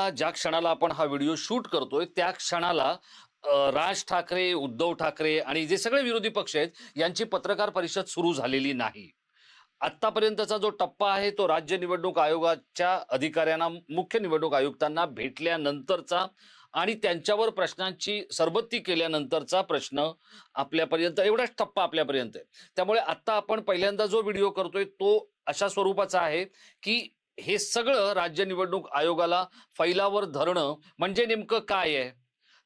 आता ज्या क्षणाला आपण हा व्हिडिओ शूट करतोय त्या क्षणाला राज ठाकरे उद्धव ठाकरे आणि जे सगळे विरोधी पक्ष आहेत यांची पत्रकार परिषद सुरू झालेली नाही. आत्तापर्यंतचा जो टप्पा आहे तो राज्य निवडणूक आयोगाच्या अधिकाऱ्यांना मुख्य निवडणूक आयुक्तांना भेटल्यानंतरचा आणि त्यांच्यावर प्रश्नांची सरबत्ती केल्यानंतरचा प्रश्न आपल्यापर्यंत एवढाच टप्पा आपल्यापर्यंत आहे. त्यामुळे आत्ता आपण पहिल्यांदा जो व्हिडिओ करतोय तो अशा स्वरूपाचा आहे की हे सगळं राज्य निवडणूक आयोगाला फैलावर धरणं म्हणजे नेमकं काय आहे?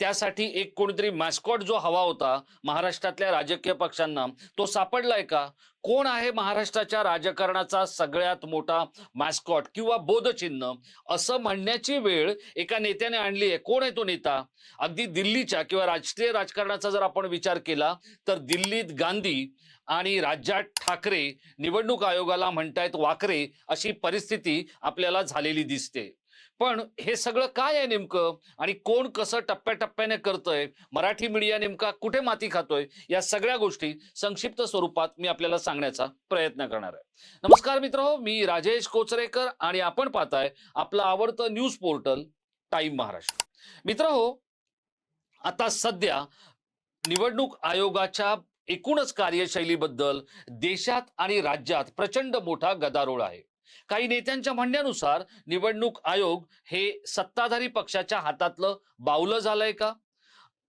त्यासाठी एक कोणीतरी मॅस्कॉट जो हवा होता महाराष्ट्रातल्या राजकीय पक्षांना तो सापडलाय का? कोण आहे महाराष्ट्राच्या राजकारणाचा सगळ्यात मोठा मॅस्कॉट किंवा बोधचिन्ह? असं म्हणण्याची वेळ एका नेत्याने आणली आहे. कोण आहे तो नेता? अगदी दिल्लीच्या किंवा राष्ट्रीय राजकारणाचा जर आपण विचार केला तर दिल्लीत गांधी आणि राज्यात ठाकरे निवडणूक आयोगाला म्हणतायत वाकरे अशी परिस्थिती आपल्याला झालेली दिसते. पण हे सगळं काय आहे नेमकं? आणि कोण कसं टप्प्याटप्प्याने करतंय? मराठी मीडिया नेमका कुठे माती खातोय? या सगळ्या गोष्टी संक्षिप्त स्वरूपात मी आपल्याला सांगण्याचा प्रयत्न करणार आहे. नमस्कार मित्र हो, मी राजेश कोचरेकर आणि आपण पाहताय आपलं आवडतं न्यूज पोर्टल टाइम महाराष्ट्र. मित्र हो आता सध्या निवडणूक आयोगाच्या एकूणच कार्यशैलीबद्दल देशात आणि राज्यात प्रचंड मोठा गदारोळ आहे. काही नेत्यांच्या म्हणण्यानुसार निवडणूक आयोग हे सत्ताधारी पक्षाच्या हातातलं बावलं झालंय का?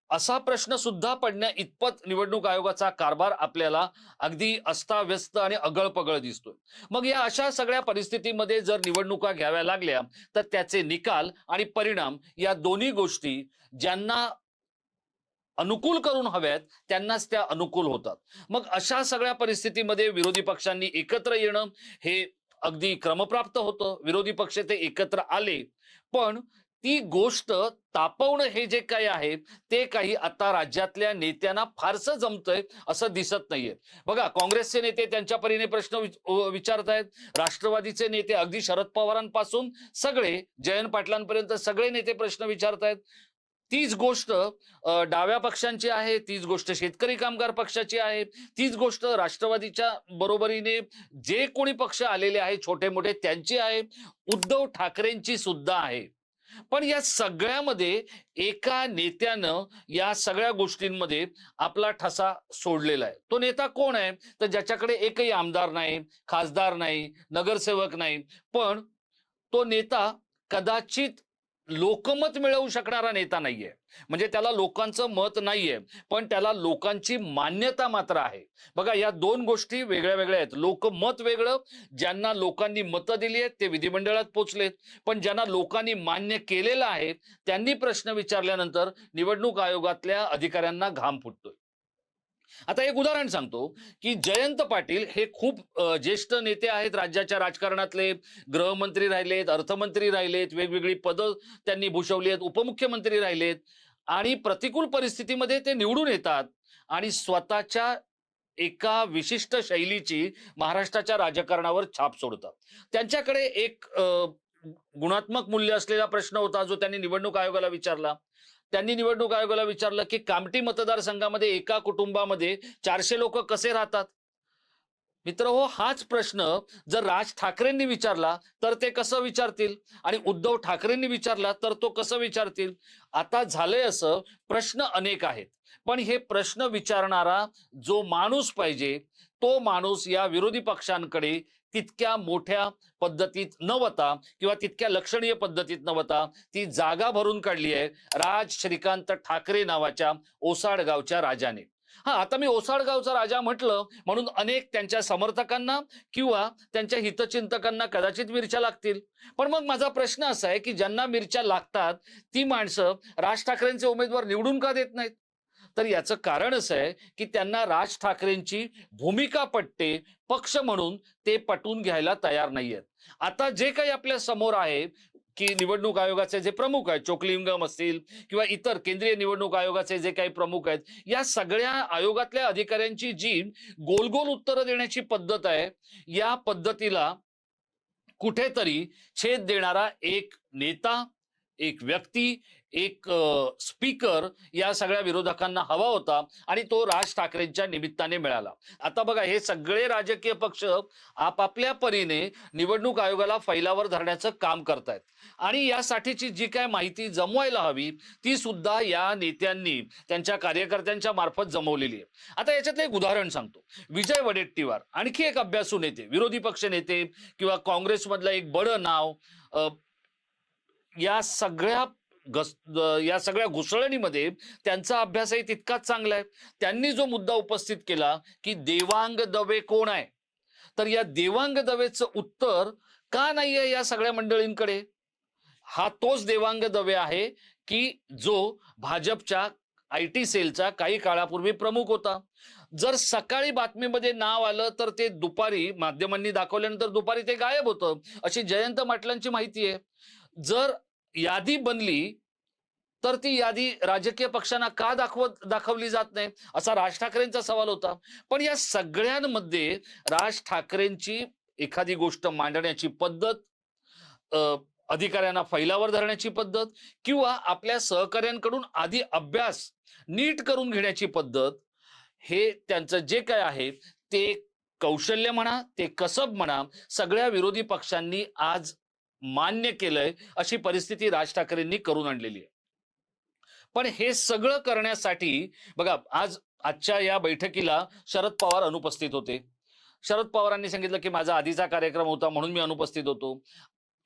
असा प्रश्न सुद्धा पडण्या इतपत निवडणूक आयोगाचा कारभार आपल्याला अगदी अस्ताव्यस्त आणि अगळपगळ दिसतोय. मग या अशा सगळ्या परिस्थितीमध्ये जर निवडणुका घ्याव्या लागल्या तर त्याचे निकाल आणि परिणाम या दोन्ही गोष्टी ज्यांना अनुकूल करून हव्यात त्यांनाच त्या अनुकूल होतात. मग अशा सगळ्या परिस्थितीमध्ये विरोधी पक्षांनी एकत्र येणं हे अगदी क्रमप्राप्त होतं. विरोधी पक्ष ते एकत्र आले पण ती गोष्ट तापवणं हे जे काही आहे ते काही आता राज्यातल्या नेत्यांना फारसं जमतंय असं दिसत नाहीये. बघा काँग्रेसचे नेते त्यांच्या परीने प्रश्न विचारत आहेत विचारतायत. राष्ट्रवादीचे नेते अगदी शरद पवारांपासून सगळे जयंत पाटलांपर्यंत सगळे नेते प्रश्न विचारतायत. तीच गोष्ट डाव्या पक्षांची आहे तीच गोष्ट शेतकरी कामगार पक्षाची आहे तीच गोष्ट राष्ट्रवादीच्या बरोबरीने जे कोणी पक्ष आलेले आहे छोटे मोठे त्यांची आहे उद्धव ठाकरेंची सुद्धा आहे. पण या सगळ्यामध्ये एका नेत्यानं या सगळ्या गोष्टींमध्ये आपला ठसा सोडलेला आहे. तो नेता कोण आहे? तर ज्याच्याकडे एकही आमदार नाही खासदार नाही नगरसेवक नाही पण तो नेता कदाचित लोकमत मिळवू शकणारा नेता नाहीये. म्हणजे त्याला लोकांचं मत नाहीये पण त्याला लोकांची मान्यता मात्र आहे. बघा या दोन गोष्टी वेगळ्या वेगळ्या आहेत. लोकमत वेगळं ज्यांना लोकांनी मतं दिली आहेत ते विधिमंडळात पोचलेत पण ज्यांना लोकांनी मान्य केलेलं आहे त्यांनी प्रश्न विचारल्यानंतर निवडणूक आयोगातल्या अधिकाऱ्यांना घाम फुटतोय. आता एक उदाहरण सांगतो की जयंत पाटील हे खूप ज्येष्ठ नेते आहेत राज्याच्या राजकारणातले गृहमंत्री राहिलेत अर्थमंत्री राहिलेत वेगवेगळी पदं त्यांनी भूषवली आहेत उपमुख्यमंत्री राहिलेत आणि प्रतिकूल परिस्थितीमध्ये ते निवडून येतात आणि स्वतःच्या एका विशिष्ट शैलीची महाराष्ट्राच्या राजकारणावर छाप सोडतात. त्यांच्याकडे एक गुणात्मक मूल्य असलेला प्रश्न होता जो त्यांनी निवडणूक आयोगाला विचारला. त्यांनी निवडणूक आयोगाला विचारलं की कामठी मतदारसंघामध्ये एका कुटुंबामध्ये चारशे लोक कसे राहतात? मित्र हो हाच प्रश्न जर राज ठाकरेंनी विचारला तर ते कसं विचारतील? आणि उद्धव ठाकरेंनी विचारला तर तो कसं विचारतील? आता झालंय असं प्रश्न अनेक आहेत. पण हे प्रश्न विचारणारा जो माणूस पाहिजे तो माणूस या विरोधी पक्षांकडे तितक्या मोठ्या पद्धतीत न होता किंवा तितक्या लक्षणीय पद्धतीत न होता ती जागा भरून काढली आहे राज श्रीकांत ठाकरे नावाच्या ओसाडगावच्या राजाने. हा आता मी ओसाडगावचा राजा म्हटलं म्हणून अनेक त्यांच्या समर्थकांना किंवा त्यांच्या हितचिंतकांना कदाचित मिरच्या लागतील. पण मग माझा प्रश्न असा आहे की ज्यांना मिरच्या लागतात ती माणसं राज ठाकरेंचे उमेदवार निवडून का देत नाहीत? तर याचं कारण असं आहे की त्यांना राज ठाकरेंची भूमिका पटते पक्ष म्हणून ते पटवून घ्यायला तयार नाहीयेत. आता जे काही आपल्यासमोर आहे की निवडणूक आयोगाचे जे प्रमुख आहेत चोकलिंगम असतील किंवा इतर केंद्रीय निवडणूक आयोगाचे जे काही प्रमुख आहेत या सगळ्या आयोगातल्या अधिकाऱ्यांची जी गोल गोल उत्तरं देण्याची पद्धत आहे. या पद्धतीला कुठेतरी छेद देणारा एक नेता एक व्यक्ती एक स्पीकर या सगळ्या विरोधकांना हवा होता आणि तो राज ठाकरेंच्या निमित्ताने मिळाला. आता बघा हे सगळे राजकीय पक्ष आपापल्या परीने निवडणूक आयोगाला फैलावर धरण्याचं काम करतायत. आणि यासाठीची जी काय माहिती जमवायला हवी ती सुद्धा या नेत्यांनी त्यांच्या कार्यकर्त्यांच्या मार्फत जमवलेली आहे. आता याच्यातलं एक उदाहरण सांगतो. विजय वडेट्टीवार आणखी एक अभ्यासू नेते विरोधी पक्ष नेते किंवा काँग्रेसमधलं एक बडं नाव या सगळ्या गस या सगळ्या घुसळणीमध्ये त्यांचा अभ्यासही तितकाच चांगला आहे. त्यांनी जो मुद्दा उपस्थित केला की देवांग दवे कोण आहे? तर या देवांग दवेचं उत्तर का नाहीये या सगळ्या मंडळींकडे? हा तोच देवांग दवे आहे की जो भाजपच्या आय टी सेलचा काही काळापूर्वी प्रमुख होता. जर सकाळी बातमीमध्ये नाव आलं तर ते दुपारी माध्यमांनी दाखवल्यानंतर दुपारी ते गायब होतं अशी जयंत माटलांची माहिती आहे. जर यादी बनली तर ती यादी राजकीय पक्षांना का दाखवत दाखवली जात नाही? असा राज ठाकरेंचा सवाल होता. पण या सगळ्यांमध्ये राज ठाकरेंची एखादी गोष्ट मांडण्याची पद्धत अधिकाऱ्यांना फैलावर धरण्याची पद्धत किंवा आपल्या सहकाऱ्यांकडून आधी अभ्यास नीट करून घेण्याची पद्धत हे त्यांचं जे काय आहे ते कौशल्य म्हणा ते कसब म्हणा सगळ्या विरोधी पक्षांनी आज मान्य केलंय अशी परिस्थिती राज ठाकरेंनी करून आणलेली आहे. पण हे सगळं करण्यासाठी बघा आज आजच्या या बैठकीला शरद पवार अनुपस्थित होते. शरद पवारांनी सांगितलं की माझा आधीचा कार्यक्रम होता म्हणून मी अनुपस्थित होतो.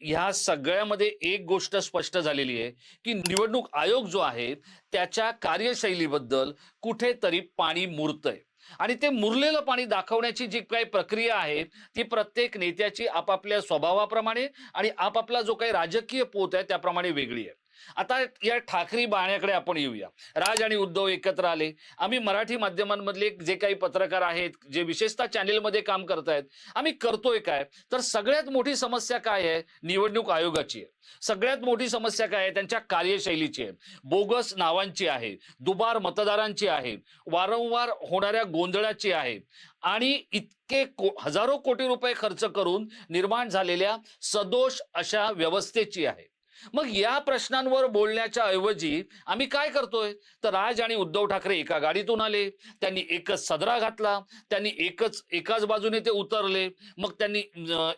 ह्या सगळ्यामध्ये एक गोष्ट स्पष्ट झालेली आहे की निवडणूक आयोग जो आहे त्याच्या कार्यशैलीबद्दल कुठेतरी पाणी मुरतंय. आणि ते मुरलेलं पाणी दाखवण्याची जी काही प्रक्रिया आहे ती प्रत्येक नेत्याची आपापल्या स्वभावाप्रमाणे आणि आपापला जो काही राजकीय पोत आहे त्याप्रमाणे वेगळी आहे. आता या ठाकरी बाण्याकडे आपण येऊया. राज आणि उद्धव एकत्र आले. आम्ही मराठी माध्यमांमधले जे काही पत्रकार आहेत जे विशेषतः चॅनेलमध्ये काम करतायत आम्ही करतोय काय? तर सगळ्यात मोठी समस्या काय आहे? निवडणूक आयोगाची आहे. सगळ्यात मोठी समस्या काय आहे? त्यांच्या कार्यशैलीची आहे. बोगस नावांची आहे. दुबार मतदारांची आहे. वारंवार होणाऱ्या गोंधळाची आहे. आणि इतके को हजारो कोटी रुपये खर्च करून निर्माण झालेल्या सदोष अशा व्यवस्थेची आहे. मग या प्रश्नांवर बोलण्याच्या ऐवजी आम्ही काय करतोय? तर राज आणि उद्धव ठाकरे एका गाडीतून आले. त्यांनी एकच सदरा घातला. त्यांनी एकच एकाच बाजूने ते उतरले. मग त्यांनी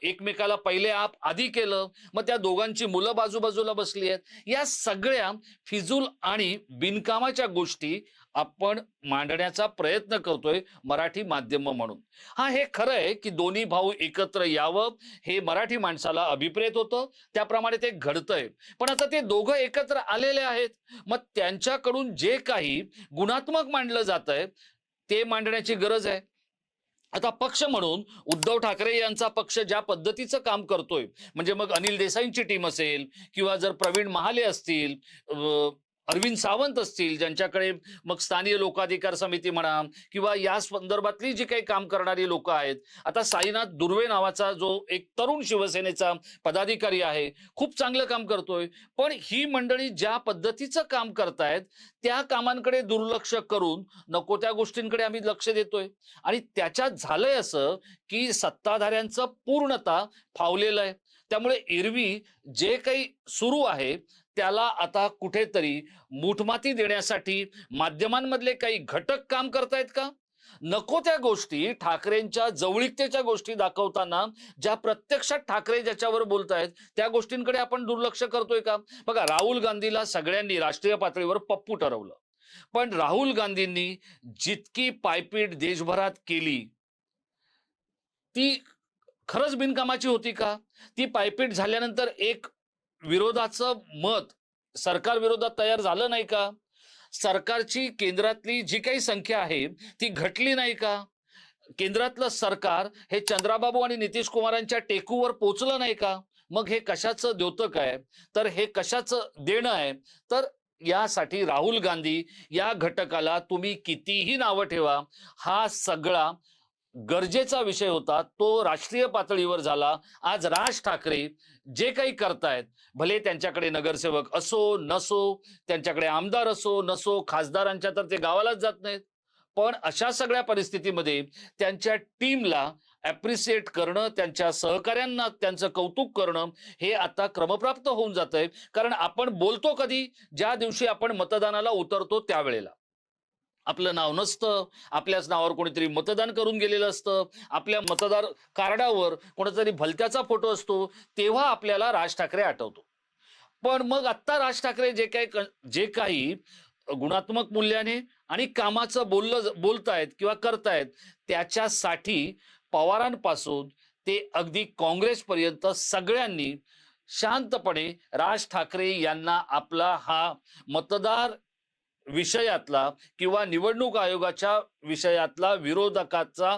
एकमेकाला पहिले आप आधी केलं. मग त्या दोघांची मुलं बाजूबाजूला बसली आहेत. या सगळ्या फिजूल आणि बिनकामाच्या गोष्टी आपण मांडण्याचा प्रयत्न करतोय मराठी माध्यम म्हणून. हा हे खरं आहे की दोन्ही भाऊ एकत्र यावं हे मराठी माणसाला अभिप्रेत होतं त्याप्रमाणे ते घडतंय. पण आता ते दोघं एकत्र आलेले आहेत. मग त्यांच्याकडून जे काही गुणात्मक मांडलं जात आहे ते मांडण्याची गरज आहे. आता पक्ष म्हणून उद्धव ठाकरे यांचा पक्ष ज्या पद्धतीचं काम करतोय म्हणजे मग अनिल देसाईंची टीम असेल किंवा जर प्रवीण महाले असतील अरविंद सावंत असतील ज्यांच्याकडे मग स्थानीय लोकाधिकार समिती म्हणा किंवा या संदर्भातली जी काही काम करणारी लोक आहेत. आता साईनाथ दुर्वे नावाचा जो एक तरुण शिवसेनेचा पदाधिकारी आहे खूप चांगलं काम करतोय. पण ही मंडळी ज्या पद्धतीचं काम करतायत त्या कामांकडे दुर्लक्ष करून नको त्या गोष्टींकडे आम्ही लक्ष देतोय. आणि त्याच्यात झालंय असं की सत्ताधाऱ्यांचं पूर्णता फावलेलं आहे. त्यामुळे एरवी जे काही सुरू आहे त्याला आता कुठेतरी मूठमाती देण्यासाठी माध्यमांमधले काही घटक काम करतायत का? नको त्या गोष्टी ठाकरेंच्या जवळीकतेच्या गोष्टी दाखवताना ज्या प्रत्यक्षात ठाकरे ज्याच्यावर बोलतायत त्या गोष्टींकडे आपण दुर्लक्ष करतोय का? बघा राहुल गांधीला सगळ्यांनी राष्ट्रीय पातळीवर पप्पू ठरवलं. पण राहुल गांधींनी जितकी पायपीट देशभरात केली ती खरंच बिनकामाची होती का? ती पायपीट झाल्यानंतर एक विरोधाचं मत सरकार विरोधात तयार झालं नाही का? सरकारची केंद्रातली जी काही संख्या आहे ती घटली नाही का? केंद्रातलं सरकार हे चंद्राबाबू आणि नितीश कुमारांच्या टेकूवर पोचलं नाही का? मग हे कशाचं द्योतक आहे? तर हे कशाचं देणं आहे? तर यासाठी राहुल गांधी या घटकाला तुम्ही कितीही नावं ठेवा हा सगळा गरजेचा विषय होता तो राष्ट्रीय पातळीवर झाला. आज राज ठाकरे जे काही करतायत भले त्यांच्याकडे नगरसेवक असो नसो त्यांच्याकडे आमदार असो नसो खासदारांच्या तर ते गावालाच जात नाहीत. पण अशा सगळ्या परिस्थितीमध्ये त्यांच्या टीमला ॲप्रिसिएट करणं त्यांच्या सहकाऱ्यांना त्यांचं कौतुक करणं हे आता क्रमप्राप्त होऊन जात आहे कारण आपण बोलतो कधी ज्या दिवशी आपण मतदानाला उतरतो त्यावेळेला. आपलं नाव नसतं आपल्याच नावावर कोणीतरी मतदान करून गेलेलं असतं आपल्या मतदार कार्डावर कोणातरी भलत्याचा फोटो असतो तेव्हा आपल्याला राज ठाकरे आठवतो. पण मग आत्ता राज ठाकरे जे काही जे काही गुणात्मक मूल्याने आणि कामाचं बोललं बोलतायत किंवा करतायत त्याच्यासाठी पवारांपासून ते अगदी काँग्रेसपर्यंत सगळ्यांनी शांतपणे राज ठाकरे यांना आपला हा मतदार विषयातला किंवा निवडणूक आयोगाच्या विषयातला विरोधकाचा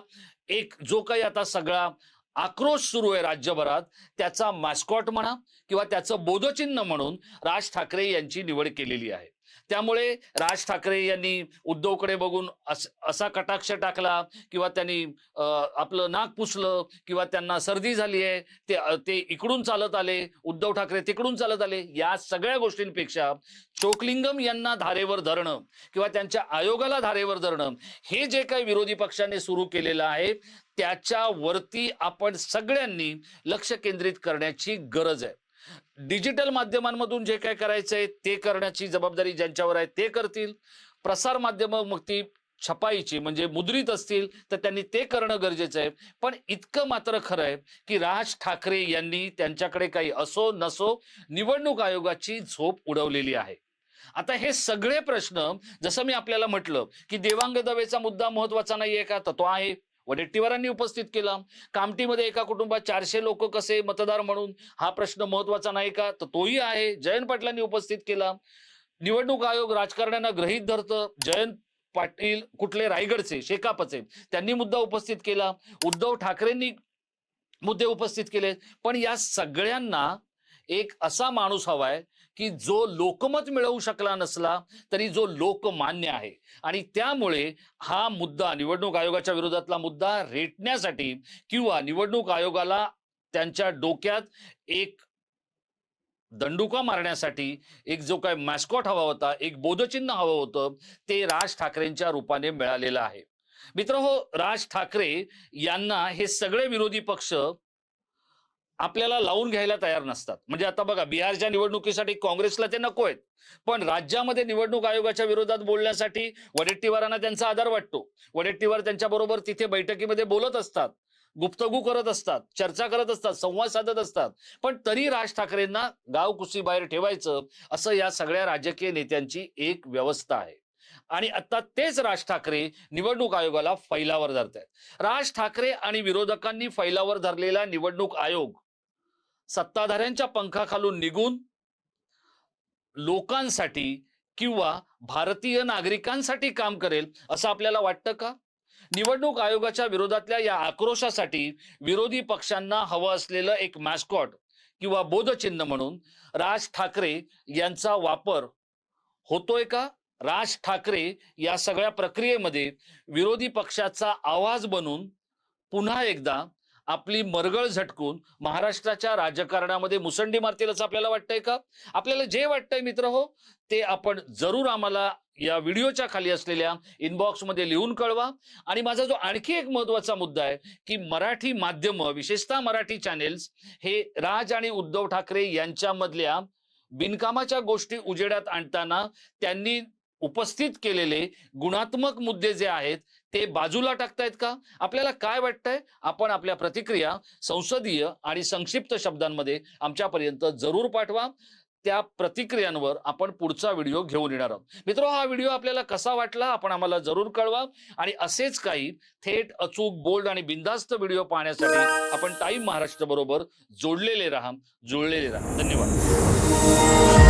एक जो काही आता सगळा आक्रोश सुरू आहे राज्यभरात त्याचा मॅस्कॉट म्हणा किंवा त्याचं बोधचिन्ह म्हणून राज ठाकरे यांची निवड केलेली आहे. त्यामुळे राज ठाकरे यांनी उद्धवकडे बघून अस- असा कटाक्ष टाकला किंवा त्यांनी आपलं नाक पुसलं किंवा त्यांना सर्दी झाली आहे ते ते इकडून चालत आले उद्धव ठाकरे तिकडून चालत आले या सगळ्या गोष्टींपेक्षा चोकलिंगम यांना धारेवर धरणं किंवा त्यांच्या आयोगाला धारेवर धरणं हे जे काही विरोधी पक्षाने सुरू केलेलं आहे त्याच्यावरती आपण सगळ्यांनी लक्ष केंद्रित करण्याची गरज आहे. डिजिटल माध्यमांमधून जे काय करायचंय ते करण्याची जबाबदारी ज्यांच्यावर आहे ते करतील. प्रसार माध्यम मग ती छपाईची म्हणजे मुद्रित असतील तर त्यांनी ते करणं गरजेचं आहे. पण इतकं मात्र खरं आहे की राज ठाकरे यांनी त्यांच्याकडे काही असो नसो निवडणूक आयोगाची झोप उडवलेली आहे. आता हे सगळे प्रश्न जसं मी आपल्याला म्हटलं की देवांग दवेचा मुद्दा महत्त्वाचा नाहीये का? तर तो आहे. वडेट्टीवारांनी उपस्थित केला. कामटीमध्ये एका कुटुंबात चारशे लोक कसे मतदार म्हणून हा प्रश्न महत्त्वाचा नाही का? तर तोही आहे. जयंत पाटलांनी उपस्थित केला. निवडणूक आयोग राजकारण्यांना ग्रहित धरतं. जयंत पाटील कुठले? रायगडचे. शेकापचे. त्यांनी मुद्दा उपस्थित केला. उद्धव ठाकरेंनी मुद्दे उपस्थित केले. पण या सगळ्यांना एक असा माणूस हवाय की जो लोकमत मिळवू शकला नसला तरी जो लोकमान्य आहे. आणि त्यामुळे हा मुद्दा निवडणूक आयोगाच्या विरोधातला मुद्दा रेटण्यासाठी किंवा निवडणूक आयोगाला त्यांच्या डोक्यात एक दंडुका मारण्यासाठी एक जो काय मॅस्कॉट हवा होता एक बोधचिन्ह हवं होतं ते राज ठाकरेंच्या रूपाने मिळालेलं आहे. मित्र हो राज ठाकरे यांना हे सगळे विरोधी पक्ष आपल्याला लावून घ्यायला तयार नसतात. म्हणजे आता बघा बिहारच्या निवडणुकीसाठी काँग्रेसला ते नको आहेत. पण राज्यामध्ये निवडणूक आयोगाच्या विरोधात बोलण्यासाठी वडेट्टीवारांना त्यांचा आधार वाटतो. वडेट्टीवार त्यांच्या बरोबर तिथे बैठकीमध्ये बोलत असतात गुप्तगू करत असतात चर्चा करत असतात संवाद साधत असतात. पण तरी राज ठाकरेंना गाव कुसी बाहेर ठेवायचं असं या सगळ्या राजकीय नेत्यांची एक व्यवस्था आहे. आणि आता तेच राज ठाकरे निवडणूक आयोगाला फैलावर धरत आहेत राज ठाकरे आणि विरोधकांनी फैलावर धरलेला निवडणूक आयोग सत्ताधाऱ्यांच्या पंखाखालून निघून लोकांसाठी किंवा भारतीय नागरिकांसाठी काम करेल असं आपल्याला वाटतं का? निवडणूक आयोगाच्या विरोधातल्या या आक्रोशासाठी विरोधी पक्षांना हवं असलेलं एक मॅस्कॉट किंवा बोधचिन्ह म्हणून राज ठाकरे यांचा वापर होतोय का? राज ठाकरे या सगळ्या प्रक्रियेमध्ये विरोधी पक्षाचा आवाज बनून पुन्हा एकदा आपली मरगळ झटकून महाराष्ट्राच्या राजकारणामध्ये मुसंडी मारतील असं आपल्याला वाटतंय का? आपल्याला जे वाटतंय मित्र हो ते आपण जरूर आम्हाला या व्हिडिओच्या खाली असलेल्या इनबॉक्समध्ये लिहून कळवा. आणि माझा जो आणखी एक महत्त्वाचा मुद्दा आहे की मराठी माध्यम विशेषतः मराठी चॅनेल्स हे राज आणि उद्धव ठाकरे यांच्यामधल्या बिनकामाच्या गोष्टी उजेडात आणताना त्यांनी उपस्थित केलेले गुणात्मक मुद्दे जे आहेत ते बाजूला टाकतायत का? आपल्याला काय वाटतंय? आपण आपल्या प्रतिक्रिया संसदीय आणि संक्षिप्त शब्दांमध्ये आमच्यापर्यंत जरूर पाठवा. त्या प्रतिक्रियांवर आपण पुढचा व्हिडिओ घेऊन येणार आहोत. मित्र हा व्हिडिओ आपल्याला कसा वाटला? आपण आम्हाला जरूर कळवा. आणि असेच काही थेट अचूक बोल्ड आणि बिंदास्त व्हिडिओ पाहण्यासाठी आपण टाईम महाराष्ट्र बरोबर जोडलेले राहा. जुळलेले राहा. धन्यवाद.